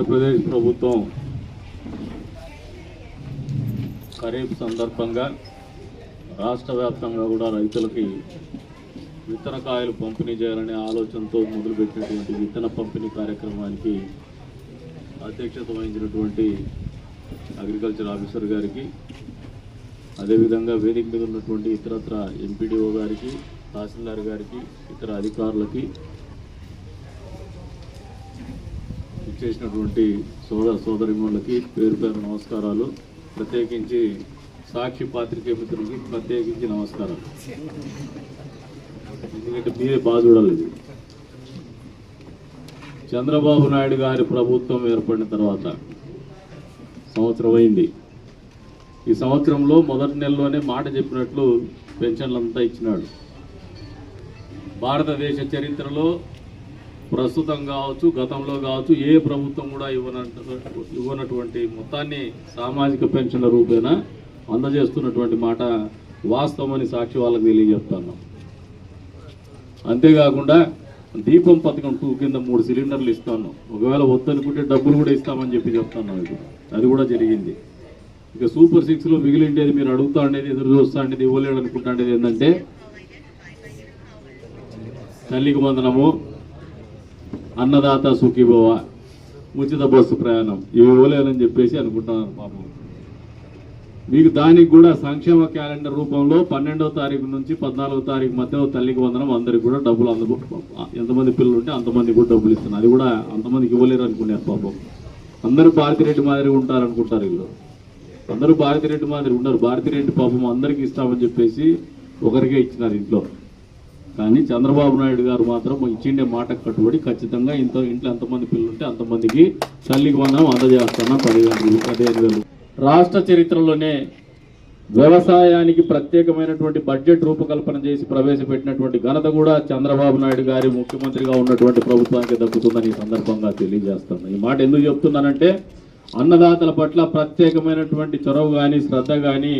ఆంధ్రప్రదేశ్ ప్రభుత్వం ఖరీఫ్ సందర్భంగా రాష్ట్ర వ్యాప్తంగా కూడా రైతులకి విత్తన కాయలు పంపిణీ చేయాలనే ఆలోచనతో మొదలుపెట్టినటువంటి విత్తన పంపిణీ కార్యక్రమానికి అధ్యక్షత వహించినటువంటి అగ్రికల్చర్ ఆఫీసర్ గారికి అదేవిధంగా వేదిక మీద ఉన్నటువంటి ఇతరత్ర ఎంపీడీఓ గారికి తహసీల్దార్ గారికి ఇతర అధికారులకి చేసినటువంటి సోదర సోదరిమణులకి పేరు పేరు నమస్కారాలు. ప్రత్యేకించి సాక్షి పాత్రికే మిత్రులకి ప్రత్యేకించి నమస్కారాలు. ఎందుకంటే మీరే బాగా చూడాలి ఇది. చంద్రబాబు నాయుడు గారి ప్రభుత్వం ఏర్పడిన తర్వాత సంవత్సరం అయింది ఈ సంవత్సరంలో మొదటి నెలలోనే మాట చెప్పినట్లు పెన్షన్లంతా ఇచ్చినాడు. భారతదేశ చరిత్రలో ప్రస్తుతం కావచ్చు గతంలో కావచ్చు ఏ ప్రభుత్వం కూడా ఇవ్వనట్టు ఇవ్వనటువంటి మొత్తాన్ని సామాజిక పెన్షన్ల రూపేణ అందజేస్తున్నటువంటి మాట వాస్తవమని సాక్షి వాళ్ళకి తెలియజేస్తాను. అంతేకాకుండా దీపం పథకం టూ కింద మూడు సిలిండర్లు ఇస్తాను. ఒకవేళ వద్దనుకుంటే డబ్బులు కూడా ఇస్తామని చెప్పి చెప్తాను ఇప్పుడు అది కూడా జరిగింది. ఇక సూపర్ సిక్స్లో మిగిలిండేది మీరు అడుగుతా ఉండేది ఎదురు చూస్తా ఉండేది ఇవ్వలేడు అనుకుంటా ఉండేది ఏంటంటే తల్లికి వందనము అన్నదాత సుఖీభవ ఉచిత బస్సు ప్రయాణం. ఇవి ఇవ్వలేదని చెప్పేసి అనుకుంటున్నాను పాపం మీకు దానికి కూడా సంక్షేమ క్యాలెండర్ రూపంలో పన్నెండవ తారీఖు నుంచి పద్నాలుగో తారీఖు మధ్య తల్లికి వందనం అందరికి కూడా డబ్బులు అందుబో ఎంతమంది పిల్లలు ఉంటే అంతమంది కూడా డబ్బులు ఇస్తున్నారు. అది కూడా అంతమందికి ఇవ్వలేరు అనుకున్నారు పాపం అందరూ భారతిరెడ్డి మాదిరి ఉంటారు అనుకుంటారు వీళ్ళు. అందరూ భారతిరెడ్డి మాదిరి ఉన్నారు. భారతిరెడ్డి పాపం అందరికీ ఇస్తామని చెప్పేసి ఒకరికే ఇచ్చినారు ఇంట్లో. కానీ చంద్రబాబు నాయుడు గారు మాత్రం ఇచ్చిండే మాటకు కట్టుబడి ఖచ్చితంగా ఇంత ఇంట్లో ఎంతమంది పిల్లలుంటే అంతమందికి తల్లికి మనం అందజేస్తున్నా పదివేల పదిహేను వేలు రాష్ట్ర చరిత్రలోనే వ్యవసాయానికి ప్రత్యేకమైనటువంటి బడ్జెట్ రూపకల్పన చేసి ప్రవేశపెట్టినటువంటి ఘనత కూడా చంద్రబాబు నాయుడు గారి ముఖ్యమంత్రిగా ఉన్నటువంటి ప్రభుత్వానికి దక్కుతుందని ఈ సందర్భంగా తెలియజేస్తాను. ఈ మాట ఎందుకు చెప్తున్నానంటే అన్నదాతల పట్ల ప్రత్యేకమైనటువంటి చొరవ కానీ శ్రద్ధ కానీ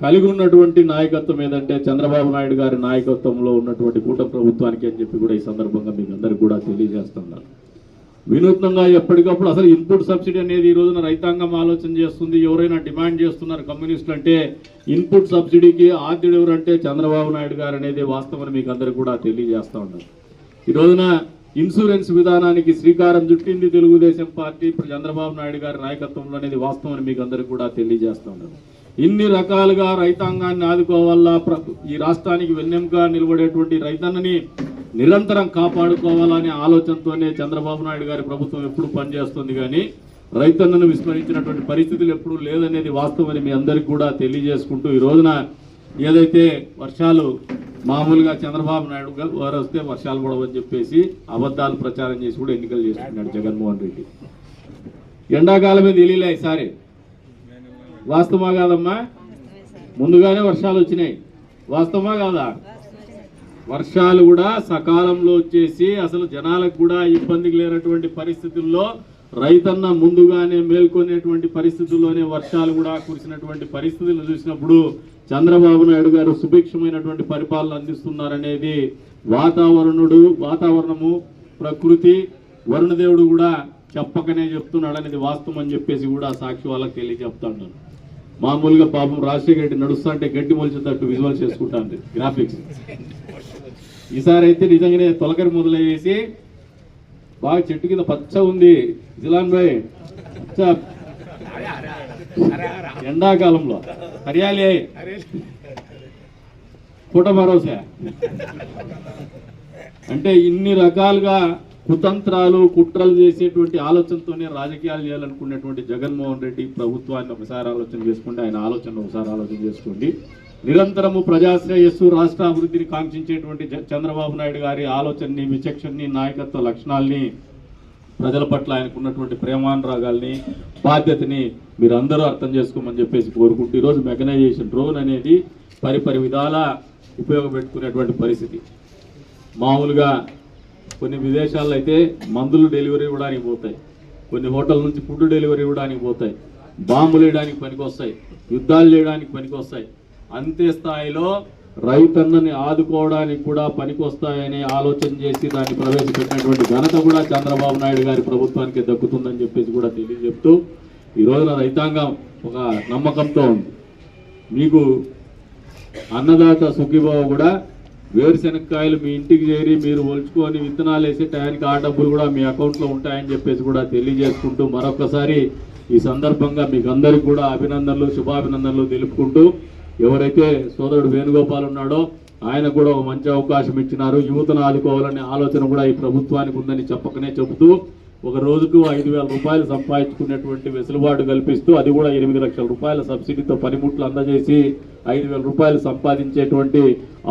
కలిగి ఉన్నటువంటి నాయకత్వం ఏదంటే చంద్రబాబు నాయుడు గారి నాయకత్వంలో ఉన్నటువంటి కూటమి ప్రభుత్వానికి అని చెప్పి కూడా ఈ సందర్భంగా మీకు అందరికి కూడా తెలియజేస్తున్నాను వినూత్నంగా ఎప్పటికప్పుడు అసలు ఇన్పుట్ సబ్సిడీ అనేది ఈ రోజున రైతాంగం ఆలోచన చేస్తుంది. ఎవరైనా డిమాండ్ చేస్తున్నారు కమ్యూనిస్టులు అంటే ఇన్పుట్ సబ్సిడీకి ఆద్యుడు ఎవరంటే చంద్రబాబు నాయుడు గారు అనేది వాస్తవం మీకు అందరికి కూడా తెలియజేస్తూ ఉన్నారు ఈ రోజున ఇన్సూరెన్స్ విధానానికి శ్రీకారం చుట్టింది తెలుగుదేశం పార్టీ. ఇప్పుడు చంద్రబాబు నాయుడు గారి నాయకత్వంలో అనేది వాస్తవం మీకు అందరికి కూడా తెలియజేస్తూ ఉన్నారు ఇన్ని రకాలుగా రైతాంగాన్ని ఆదుకోవాలా? ప్ర- ఈ రాష్ట్రానికి వెన్నెముక నిలబడేటువంటి రైతన్నని నిరంతరం కాపాడుకోవాలనే ఆలోచనతోనే చంద్రబాబు నాయుడు గారి ప్రభుత్వం ఎప్పుడు పనిచేస్తుంది కానీ రైతన్నను విస్మరించినటువంటి పరిస్థితులు ఎప్పుడూ లేదనేది వాస్తవమని మీ అందరికీ కూడా తెలియజేసుకుంటూ ఈ రోజున ఏదైతే వర్షాలు మామూలుగా చంద్రబాబు నాయుడు గారు వారు వస్తే వర్షాలు పడవని చెప్పేసి అబద్ధాలు ప్రచారం చేసి కూడా ఎన్నికలు చేస్తున్నాడు జగన్మోహన్ రెడ్డి. ఎండాకాలమే తెలియలే ఈసారి? వాస్తవమా కాదమ్మా? ముందుగానే వర్షాలు వచ్చినాయి. వాస్తవమా కాదా? వర్షాలు కూడా సకాలంలో వచ్చేసి అసలు జనాలకు కూడా ఇబ్బందికి లేనటువంటి పరిస్థితుల్లో రైతన్న ముందుగానే మేల్కొనేటువంటి పరిస్థితుల్లోనే వర్షాలు కూడా కురిసినటువంటి పరిస్థితులు చూసినప్పుడు చంద్రబాబు నాయుడు గారు సుభిక్షమైనటువంటి పరిపాలన అందిస్తున్నారనేది వాతావరణుడు వాతావరణము ప్రకృతి వరుణదేవుడు కూడా చెప్పకనే చెప్తున్నాడు అనేది వాస్తవం అని చెప్పేసి కూడా సాక్షి వాళ్ళకి తెలియజెప్తాను మామూలుగా పాపం రాజశేఖర రెడ్డి నడుస్తుంటే గడ్డి మొలిచేటట్టు విజువల్ చేసుకుంటాను గ్రాఫిక్స్ ఈసారి అయితే నిజంగానే తొలకరి మొదలయ్యేసి బాగా చెట్టు కింద పచ్చ ఉంది. జిలాన్ భాయ్ ఎండాకాలంలో. హర్యాలి. పూట భరోసా అంటే ఇన్ని రకాలుగా కుతంత్రాలు కుట్రలు చేసేటువంటి ఆలోచనతోనే రాజకీయాలు చేయాలనుకునేటువంటి జగన్మోహన్ రెడ్డి ప్రభుత్వాన్ని ఒకసారి ఆలోచన చేసుకోండి ఆయన ఆలోచన ఒకసారి ఆలోచన చేసుకోండి. నిరంతరము ప్రజాశ్రేయస్సు రాష్ట్ర అభివృద్ధిని కాంక్షించేటువంటి చంద్రబాబు నాయుడు గారి ఆలోచనని విచక్షణని నాయకత్వ లక్షణాల్ని ప్రజల పట్ల ఆయనకు ఉన్నటువంటి ప్రేమానురాగాల్ని బాధ్యతని మీరు అందరూ అర్థం చేసుకోమని చెప్పేసి కోరుకుంటూ ఈరోజు మెకనైజేషన్ డ్రోన్ అనేది పరిపరి విధాల ఉపయోగపెట్టుకునేటువంటి పరిస్థితి. మామూలుగా కొన్ని విదేశాల్లో అయితే మందులు డెలివరీ ఇవ్వడానికి పోతాయి. కొన్ని హోటల్ నుంచి ఫుడ్ డెలివరీ ఇవ్వడానికి పోతాయి. బాంబులు వేయడానికి పనికి వస్తాయి యుద్ధాలు చేయడానికి పనికి వస్తాయి అంతే స్థాయిలో రైతన్నని ఆదుకోవడానికి కూడా పనికొస్తాయని ఆలోచన చేసి దాన్ని ప్రవేశపెట్టినటువంటి ఘనత కూడా చంద్రబాబు నాయుడు గారి ప్రభుత్వానికి దక్కుతుందని చెప్పేసి కూడా తెలియజెప్తూ ఈ రోజున రైతాంగం ఒక నమ్మకంతో ఉంది. మీకు అన్నదాత సుఖీభావ కూడా వేరుశెనక్కాయలు మీ ఇంటికి చేరి మీరు ఒలుచుకొని విత్తనాలు వేసే టయానికి ఆ డబ్బులు కూడా మీ అకౌంట్లో ఉంటాయని చెప్పేసి కూడా తెలియజేసుకుంటూ మరొకసారి ఈ సందర్భంగా మీకు అందరికి కూడా అభినందనలు శుభాభినందనలు తెలుపుకుంటూ ఎవరైతే సోదరుడు వేణుగోపాల్ ఉన్నాడో ఆయన కూడా ఒక మంచి అవకాశం ఇచ్చినారు. యువతను ఆదుకోవాలనే ఆలోచన కూడా ఈ ప్రభుత్వానికి ఉందని చెప్పకనే చెబుతూ ఒక రోజుకు ఐదు వేల రూపాయలు సంపాదించుకునేటువంటి వెసులుబాటు కల్పిస్తూ అది కూడా ఎనిమిది లక్షల రూపాయల సబ్సిడీతో పనిముట్లు అందజేసి ఐదు వేల రూపాయలు సంపాదించేటువంటి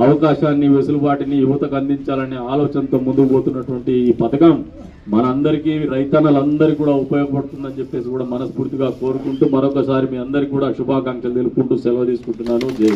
అవకాశాన్ని వెసులుబాటుని యువతకు అందించాలనే ఆలోచనతో ముందుకు పోతున్నటువంటి ఈ పథకం మనందరికీ రైతన్నలందరికీ కూడా ఉపయోగపడుతుందని చెప్పేసి కూడా మనస్ఫూర్తిగా కోరుకుంటూ మరొకసారి మీ అందరికీ కూడా శుభాకాంక్షలు తెలుపుకుంటూ సెలవు తీసుకుంటున్నాను. జై